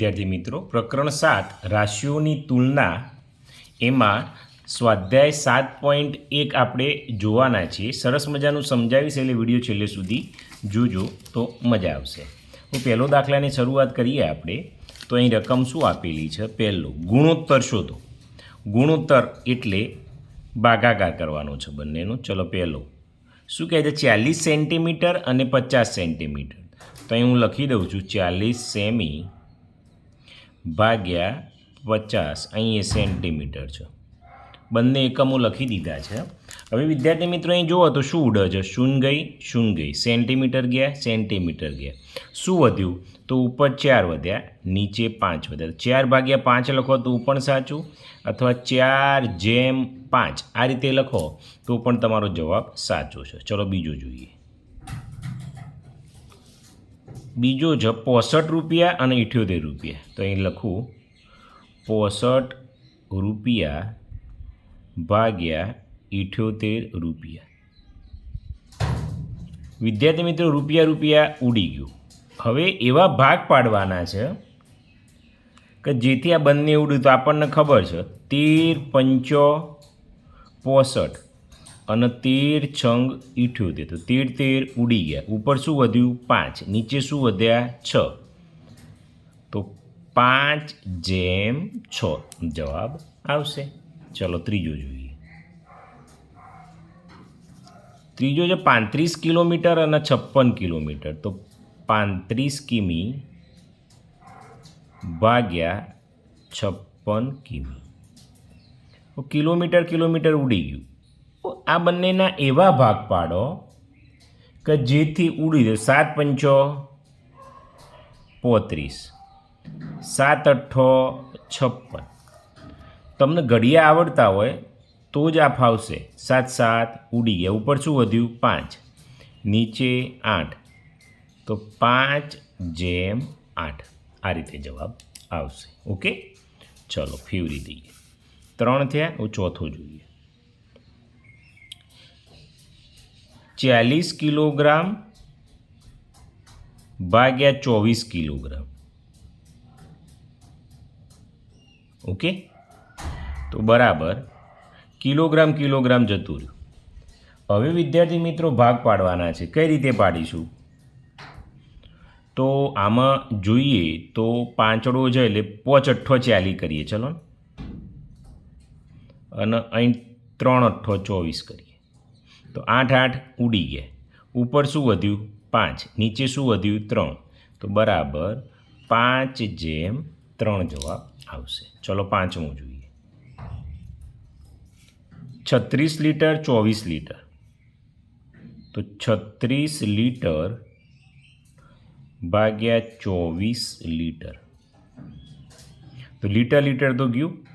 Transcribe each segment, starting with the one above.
વિદ્યાર્થી મિત્રો, પ્રકરણ સાત, રાશિઓની તુલના. એમાં સ્વાધ્યાય સાત પોઈન્ટ એક આપણે જોવાના છીએ સરસ મજાનું સમજાવીશ એટલે વીડિયો છેલ્લે સુધી જોજો તો મજા આવશે. તો પહેલો દાખલાની શરૂઆત કરીએ આપણે. તો અહીં રકમ શું આપેલી છે? પહેલો, ગુણોત્તર શોધો. ગુણોત્તર એટલે ભાગાકાર કરવાનો છે બંનેનો. ચલો પહેલો. શું કહે છે? ચાલીસ સેન્ટીમીટર અને પચાસ સેન્ટીમીટર. તો અહીં હું લખી દઉં છું, ચાલીસ સેમી ભાગ્યા પચાસ. અહીં એ સેન્ટીમીટર છે. બંને એકમો લખી દીધા છે. હવે વિદ્યાર્થી મિત્રો અહીં જુઓ તો શું ઉડે છે? શૂન ગઈ? શૂન ગઈ? સેન્ટીમીટર ગયા સેન્ટીમીટર ગયા. શું વધ્યું? તો ઉપર ચાર વધ્યા, નીચે પાંચ વધ્યા. ચાર ભાગ્યા પાંચ લખો તો પણ સાચું અથવા ચાર જેમ પાંચ. આ રીતે લખો તો પણ તમારો જવાબ સાચો છે. ચલો બીજો જોઈએ. બીજો છે પોસઠ રૂપિયા અને ઇઠ્યોતેર રૂપિયા. તો અહીં લખું, પોસઠ રૂપિયા ભાગ્યા ઇઠ્યોતેર રૂપિયા. વિદ્યાર્થી મિત્રો, રૂપિયા રૂપિયા ઉડી ગયું. હવે એવા ભાગ પાડવાના છે કે જેથી આ બંને ઉડ્યું તો આપણને ખબર છે, તેર પંચો પોસઠ. અને તેર છંગ ઇઠ્યોતેર તો તેર તેર ઉડી ગયા. ઉપર શું વધ્યું? પાંચ. નીચે શું વધ્યા? છ. તો પાંચ જેમ છ. જવાબ આવશે. ચલો ત્રીજો જોઈએ. ત્રીજો છે પાંત્રીસ કિલોમીટર અને છપ્પન કિલોમીટર. તો પાંત્રીસ કિમી ભાગ્યા છપ્પન કિમી. કિલોમીટર કિલોમીટર ઉડી ગયું. આ બંનેના એવા ભાગ પાડો કે જેથી ઉડી જાય સાત પંચો પોત્રીસ. સાત અઠ્ઠો છપ્પન. તમને ઘડિયા આવડતા હોય તો જ આ ફાવશે. સાત સાત ઉડી ગયા. ઉપર શું વધ્યું? પાંચ. નીચે આઠ. તો પાંચ જેમ આઠ. આ રીતે જવાબ આવશે. ઓકે? ચલો, ફેવરી દઈએ ત્રણ થયા હું ચોથો જોઈએ. ચાલીસ કિલોગ્રામ ભાગ્યા ચોવીસ કિલોગ્રામ. ઓકે? તો બરાબર. કિલોગ્રામ કિલોગ્રામ જતું રહ્યું. હવે વિદ્યાર્થી મિત્રો ભાગ પાડવાના છે. કઈ રીતે પાડીશું? તો આમાં જોઈએ તો પાંચડો છે એટલે પોચ અઠ્ઠો ચાલી કરીએ. ચલો અને અહીં ત્રણ અઠ્ઠો ચોવીસ કરીએ. તો આઠ આઠ ઉડી ગયા. ઉપર શું વધ્યું? પાંચ. નીચે શું વધ્યું? ત્રણ. તો બરાબર પાંચ જેમ ત્રણ જવાબ આવશે. ચલો પાંચમું જોઈએ. છત્રીસ લીટર, ચોવીસ લીટર. તો છત્રીસ લીટર ભાગ્યા ચોવીસ લીટર. તો લીટર લીટર તો ગયું?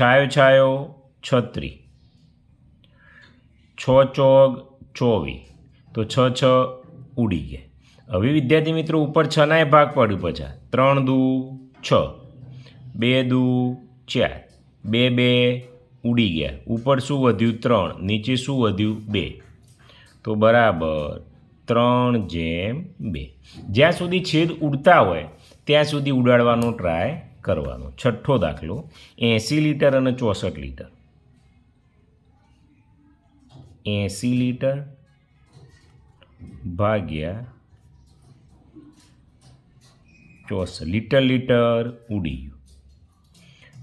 છાયો છાયો છત્રી. છ ચોગ ચોવીસ તો છ છ ઉડી ગયા. હવે વિદ્યાર્થી મિત્રો, ઉપર છનાય ભાગ પડ્યું પછી. ત્રણ દુ છ. બે દુ ચાર. બે બે ઉડી ગયા. ઉપર શું વધ્યું? ત્રણ. નીચે શું વધ્યું? બે. તો બરાબર, ત્રણ જેમ બે. જ્યાં સુધી છેદ ઉડતા હોય, ત્યાં સુધી ઉડાડવાનો ટ્રાય કરવાનો. છઠ્ઠો દાખલો, એંસી લીટર અને ચોસઠ લીટર. એંસી લીટર ભાગ્યા ચોસઠ લીટર લીટર ઉડી ગયું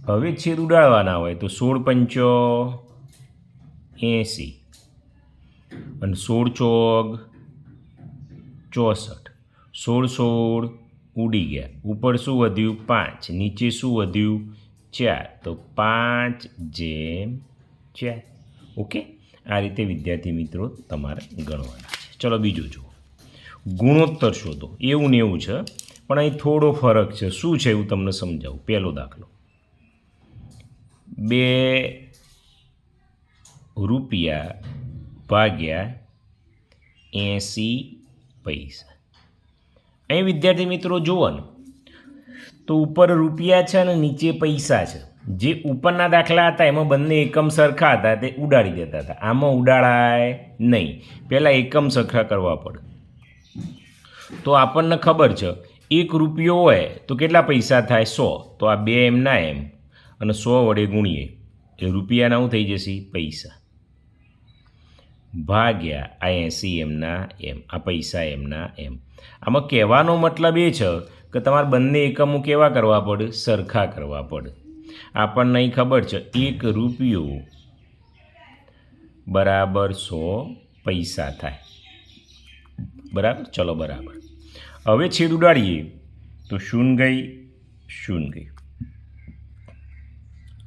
હવે છેદ ઉડાડવાના હોય તો સોળ પંચો એંસી અને સોળ ચોગ ચોસઠ. સોળ સોળ ઉડી ગયા. ઉપર શું વધ્યું? પાંચ. નીચે શું વધ્યું? ચાર. તો પાંચ જેમ ચાર. ઓકે? આ રીતે વિદ્યાર્થી મિત્રો તમારે ગણવાના છે. ચલો બીજું જુઓ. ગુણોત્તર શોધો. એવું ને એવું છે, પણ અહીં થોડો ફરક છે. શું છે એવું તમને સમજાવું. પહેલો દાખલો. બે રૂપિયા ભાગ્યા એંસી પૈસા. અહીં વિદ્યાર્થી મિત્રો જુઓ ને. તો ઉપર રૂપિયા છે અને નીચે પૈસા છે. જે ઉપરના દાખલા હતા, એમાં બંને એકમ સરખા હતા, તે ઉડાડી દેતા હતા. આમાં ઉડાડાય નહીં. પહેલાં એકમ સરખા કરવા પડે. તો આપણને ખબર છે, એક રૂપિયો હોય તો કેટલા પૈસા થાય? સો. તો આ બે એમના એમ. અને સો વડે ગુણીએ, એ રૂપિયાના શું થઈ જશે? પૈસા. ભાગ્યા આ એંસી એમના એમ, આ પૈસા એમના એમ. આમાં કહેવાનો મતલબ એ છે કે તમારે બંને એકમો કેવા કરવા પડે? સરખા કરવા પડે. આપણને અહીં ખબર છે, એક રૂપિયો બરાબર સો પૈસા થાય. બરાબર? ચલો બરાબર. હવે છેદ ઉડાડીએ. તો શૂન ગઈ શૂન ગઈ.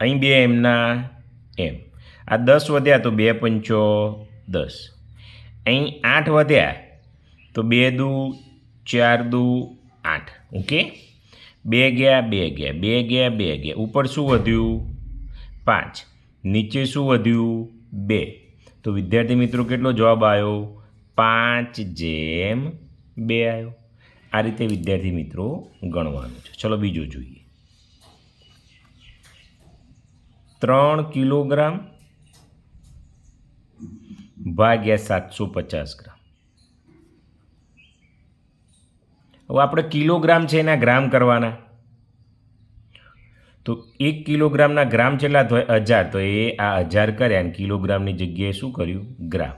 અહીં બે એમના એમ. આ દસ વધ્યા તો બે પંચો દસ. અહીં આઠ વધ્યા તો બે દુ ચાર દુ આઠ. ઓકે? બે ગયા બે ગયા બે ગયા બે ગયા. ઉપર શું વધ્યું? પાંચ. નીચે શું વધ્યું? બે. તો વિદ્યાર્થી મિત્રો કેટલો જવાબ આવ્યો પાંચ જેમ બે આવ્યો આ રીતે વિદ્યાર્થી મિત્રો ગણવાનું છે. ચલો બીજું જોઈએ. ત્રણ કિલોગ્રામ ભાગ્યા સાતસો પચાસ ગ્રામ. હવે આપણે કિલોગ્રામ છે એના ગ્રામ કરવાના. તો એક કિલોગ્રામના ગ્રામ કેટલા થાય હજાર, તો એ આ હજાર કર્યા અને કિલોગ્રામની જગ્યાએ શું કર્યું? ગ્રામ.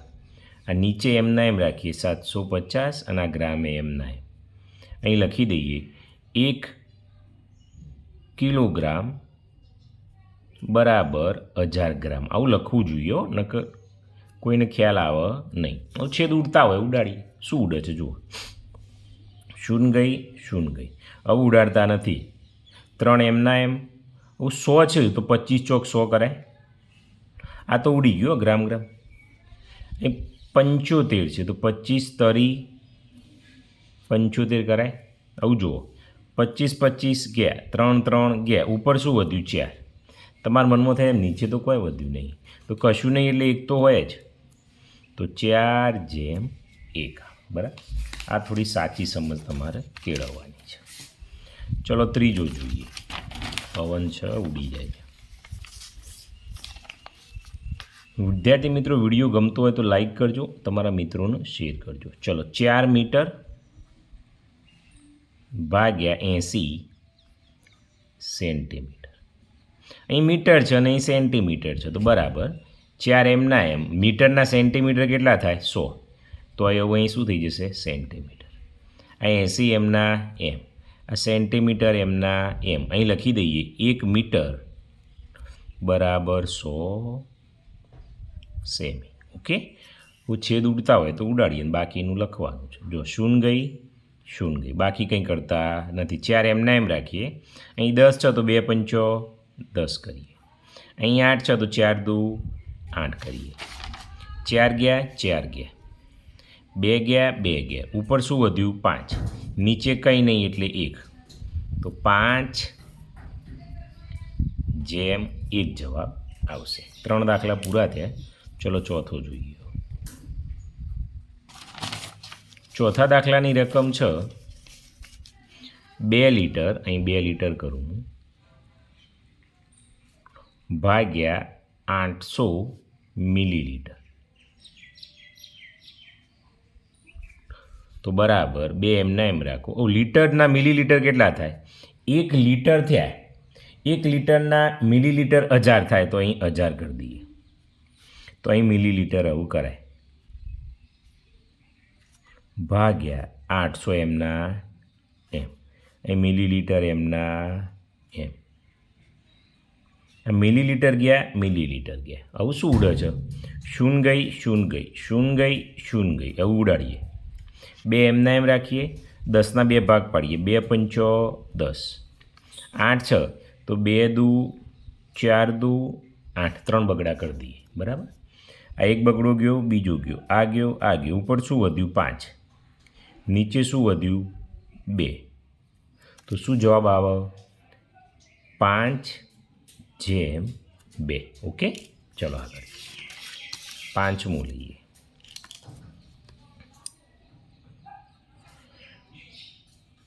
આ નીચે એમના એમ રાખીએ, સાતસો પચાસ અને આ ગ્રામે એમના એમ. અહીં લખી દઈએ, એક કિલોગ્રામ બરાબર હજાર ગ્રામ. આવું લખવું જોઈએ નકર કોઈને ખ્યાલ આવે નહીં. છેદ ઉડતા હોય ઉડાડી શું ઉડે છે, જુઓ. શૂન ગઈ શૂન ગઈ હવે ઉડાડતા નથી. ત્રણ એમના એમ. હવે સો છે, તો પચીસ ચોક સો કરાય આ તો ઉડી ગયો ગ્રામ ગ્રામ. એ પંચોતેર છે, તો પચીસ તરી પંચોતેર કરાય આવું જુઓ. પચીસ પચીસ ગયા, ત્રણ ત્રણ ગયા. ઉપર શું વધ્યું? ચાર. તમારા મનમાં થાય એમ, નીચે તો કોઈ વધ્યું નહીં. તો કશું નહીં એટલે એક તો હોય જ. તો ચાર જેમ એક. બરાબર? આ થોડી સાચી સમજ તમારે કેળવવાની છે. ચલો ત્રીજો જોઈએ. પવન છે, ઉડી જાય છે. વિદ્યાર્થી મિત્રો, વીડિયો ગમતો હોય તો લાઈક કરજો, તમારા મિત્રોને શેર કરજો. ચલો, ચાર મીટર ભાગ્યા એંસી સેન્ટીમીટર. અહીં મીટર છે અને અહીં સેન્ટીમીટર છે, તો બરાબર. ચાર એમના એમ, મીટરના સેન્ટીમીટર કેટલા થાય? સો. તો હવે અહીં શું થઈ જશે? સેન્ટીમીટર. આ એંસી એમના એમ. આ સેન્ટીમીટર એમના એમ. અહીં લખી દઈએ, એક મીટર બરાબર સો સેમી. ઓકે? હું છેદ ઉડતા હોય તો ઉડાડીએ બાકીનું લખવાનું છે. જો શૂન ગઈ શૂન ગઈ. બાકી કંઈ કરતા નથી. ચાર એમના એમ રાખીએ. અહીં દસ છ તો બે પંચો દસ કરીએ. અહીં આઠ છ તો ચાર દુ આઠ કરીએ. ચાર ગયા ચાર ગયા. બે ગયા બે ગયા. ઉપર શું વધ્યું? પાંચ. નીચે કંઈ નહીં એટલે એક. તો પાંચ જેમ એક જવાબ આવશે. ત્રણ દાખલા પૂરા થયા. ચલો ચોથો જોઈએ. ચોથા દાખલાની રકમ છે. બે લીટર, અહીં બે લીટર કરું હું. ભાગ્યા આઠસો મિલીલીટર. તો બરાબર, બે એમના એમ રાખો. ઓ, લીટરના મિલીલીટર કેટલા થાય? એક લીટર થયા. એક લીટરના મિલીલીટર હજાર થાય, તો અહીં હજાર કરી દઈએ. તો અહીં મિલીલીટર આવું કરાય. ભાગ્યા આઠસો એમના એમ. અહીં મિલીલીટર એમના એમ. મિલીલીટર ગયા મિલીલીટર ગયા. આવું શું ઉડે છે? શૂન ગઈ શૂન ગઈ શૂન ગઈ શૂન ગઈ. આવું ઉડાડીએ. બે એમના એમ રાખીએ, દસના બે ભાગ પાડીએ. બે પંચો દસ. આઠ છ. તો બે દુ, ચાર દુ, આઠ. ત્રણ બગડા કરી દઈએ. બરાબર? આ એક બગડો ગયો, બીજો ગયો. આ ગયો આ ગયો. ઉપર શું વધ્યું? પાંચ. નીચે શું વધ્યું? બે. તો શું જવાબ આવે? પાંચ જેમ બે. ઓકે? ચલો આગળ. પાંચમું લઈએ.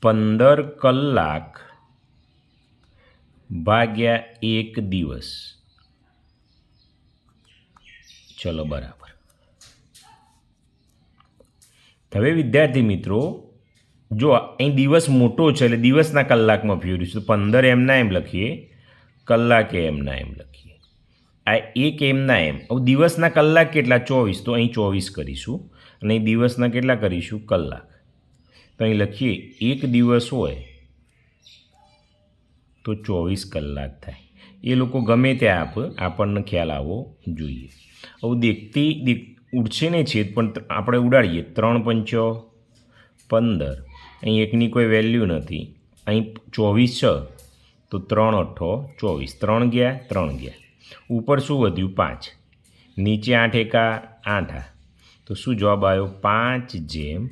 પંદર કલાક ભાગ્યા એક દિવસ. ચલો બરાબર. હવે વિદ્યાર્થી મિત્રો, જો અહીં દિવસ મોટો છે એટલે દિવસના કલાકમાં ફેરવીશું તો પંદર એમના એમ લખીએ, કલાકે એમના એમ લખીએ. આ એક એમના એમ. હવે દિવસના કલાક કેટલા? ચોવીસ. તો અહીં ચોવીસ કરીશું. અને દિવસના કેટલા કરીશું? કલાક. તો અહીં લખીએ, એક દિવસ હોય તો ચોવીસ કલાક થાય. એ લોકો ગમે ત્યાં આપ, આપણને ખ્યાલ આવવો જોઈએ. હવે દેખતી, દેખ ઉડશે ને છે પણ આપણે ઉડાડીએ, ત્રણ પંચો પંદર. અહીં એકની કોઈ વેલ્યુ નથી. અહીં ચોવીસ છ, તો ત્રણ અઠ્ઠો ચોવીસ. ત્રણ ગયા ત્રણ ગયા. ઉપર શું વધ્યું? પાંચ. નીચે આઠ એકા આઠ. આ તો શું જવાબ આવ્યો? પાંચ જેમ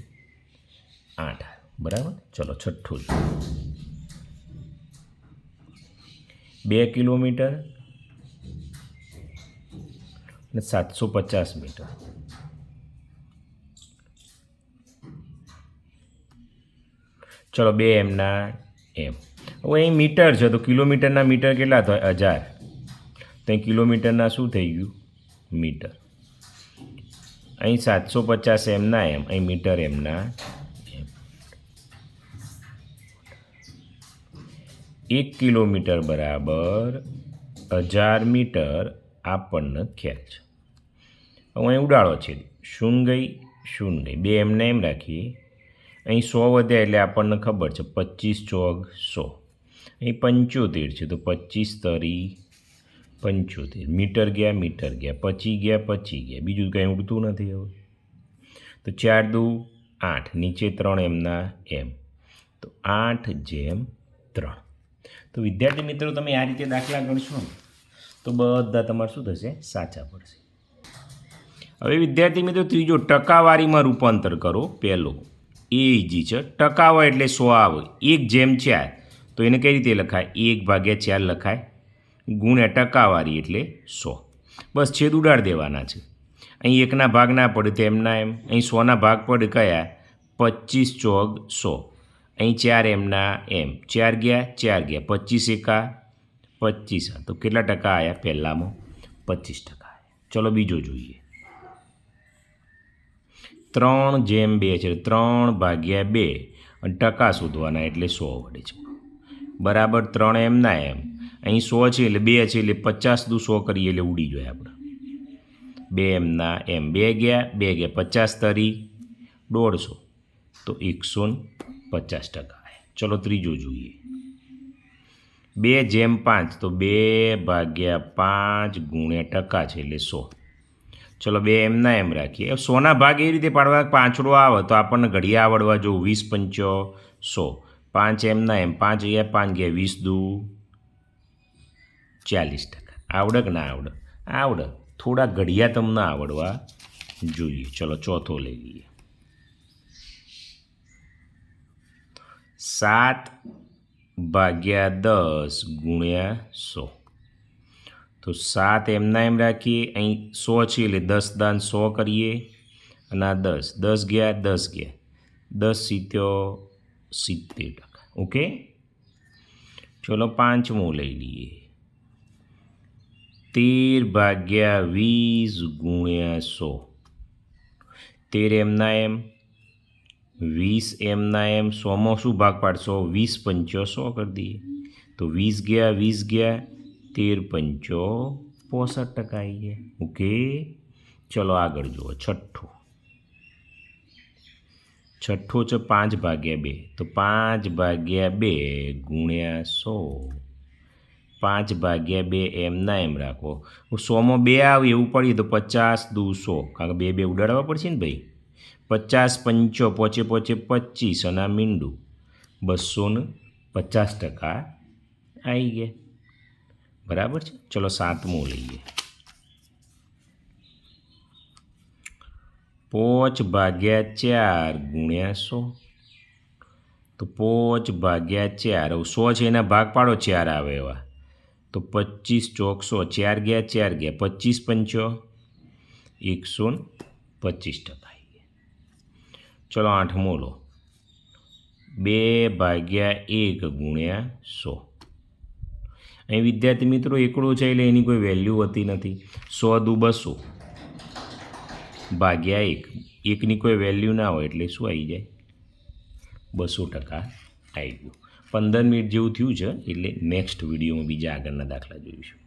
આઠ. બરાબર? ચલો, છઠ્ઠું બે કિલોમીટર અને સાતસો પચાસ મીટર. ચલો, બે એમના એમ. હવે અહીં મીટર છે, તો કિલોમીટરના મીટર કેટલા થાય? હજાર. તો અહીં કિલોમીટરના શું થઈ ગયું? મીટર. અહીં સાતસો પચાસ એમના એમ, અહીં મીટર એમના એમ એક કિલોમીટર બરાબર હજાર મીટર આપણને ખ્યાલ છે હવે અહીં ઉડાડો છે. શૂન ગઈ શૂન ગઈ બે એમને એમ રાખીએ. અહીં સો વધ્યા એટલે આપણને ખબર છે પચીસ ચોગ સો. અહીં પંચોતેર છે તો પચીસ તરી પંચોતેર. મીટર ગયા મીટર ગયા. પચી ગયા પચી ગયા. બીજું કંઈ ઉડતું નથી હવે. તો ચાર દુ આઠ. નીચે ત્રણ એમના એમ. તો આઠ જેમ ત્રણ. તો વિદ્યાર્થી મિત્રો, તમે આ રીતે દાખલા ગણશો તો બધા તમારે શું થશે? સાચા પડશે. હવે વિદ્યાર્થી મિત્રો, ત્રીજો, ટકાવારીમાં રૂપાંતર કરો. પહેલો, એ ઇઝી છે. ટકાવા એટલે સો આવે એક જેમ ચાર તો એને કઈ રીતે લખાય? એક ભાગ્યા ચાર લખાય. ગુણ્યા ટકાવારી એટલે સો. બસ છેદ ઉડાડ દેવાના છે. અહીં એકના ભાગ ના પડે તેમના એમ. અહીં સોના ભાગ પડે કયા? પચીસ ચોગ સો. અહીં ચાર એમના એમ ચાર ગયા ચાર ગયા. પચીસ એકા, પચીસ. તો કેટલા ટકા આવ્યા પહેલામાં? પચીસ ટકા ચલો બીજો જોઈએ. ત્રણ જેમ બે છે ત્રણ ભાગ્યા બે. અને ટકા શોધવાના એટલે સો વડે છે. બરાબર ત્રણ એમના એમ અહીં સો છે એટલે બે છે એટલે પચાસ દુ સો કરીએ એટલે ઉડી જાય આપણે. બે એમના એમ બે ગયા બે ગયા. પચાસ તરી દોઢસો. તો એકસો ને પચાસ ટકા ચલો ત્રીજો જોઈએ. બે જેમ પાંચ, તો બે ભાગ્યા પાંચ ગુણ્યા ટકા છે એટલે સો. ચલો બે એમના એમ રાખીએ. સોના ભાગ એ રીતે પાડવા પાંચડો આવે તો આપણને ઘડિયા આવડવા જો વીસ પંચો સો. પાંચ એમના એમ, પાંચ ગયા પાંચ ગયા વીસ દુ ચાલીસ ટકા. આવડે કે ના આવડે આવડે થોડા ઘડિયા તમને આવડવા જોઈએ. ચલો ચોથો લઈ લઈએ. સાત ભાગ્યા દસ ગુણ્યા સો. તો સાત એમના એમ રાખીએ. અહીં સો છે એટલે દસ દાન સો કરીએ અને આ દસ. દસ ગયા દસ ગયા. દસ સિત્યો સિત્તેર ટકા. ઓકે? ચલો પાંચમું લઈ લઈએ. તેર ભાગ્યા વીસ ગુણ્યા સો. તેર એમના એમ? વીસ એમના એમ સોમાં શું ભાગ પાડશો? વીસ પંચો સો કરી દઈએ. તો વીસ ગયા વીસ ગયા, તેર પંચો પોસઠ ટકા આવી ગયા. ઓકે? ચલો આગળ જુઓ. છઠ્ઠો. છઠ્ઠો છે પાંચ ભાગ્યા બે. તો પાંચ ભાગ્યા બે ગુણ્યા સો. પાંચ ભાગ્યા બે એમના એમ રાખો. સોમાં બે આવે એવું પડીએ તો પચાસ દુ સો કારણ કે બે બે ઉડાડવા પડશે ને ભાઈ? પચાસ પંચો પોચે પોચે પચીસ અને આ મીંડું. બસો ને પચાસ ટકા આવી ગયા. બરાબર છે? ચલો સાતમું લઈએ. પોચ ભાગ્યા ચાર ગુણ્યા સો. તો પોચ ભાગ્યા ચાર સો છે એના ભાગ પાડો, ચાર આવે એવા. તો પચીસ ચોકસો ચાર ગયા ચાર ગયા, પચીસ પંચો. એકસો પચીસ ટકા. ચલો આઠમો લો બે ભાગ્યા એક ગુણ્યા સો. અહીં વિદ્યાર્થી મિત્રો, એકડો છે એટલે એની કોઈ વેલ્યુ હોતી નથી. સો દુ બસો ભાગ્યા એક. એકની કોઈ વેલ્યુ ના હોય એટલે શું આવી જાય? બસો ટકા આવી ગયું. પંદર મિનિટ જેવું થયું છે, એટલે નેક્સ્ટ વિડીયોમાં બીજા આગળના દાખલા જોઈશું.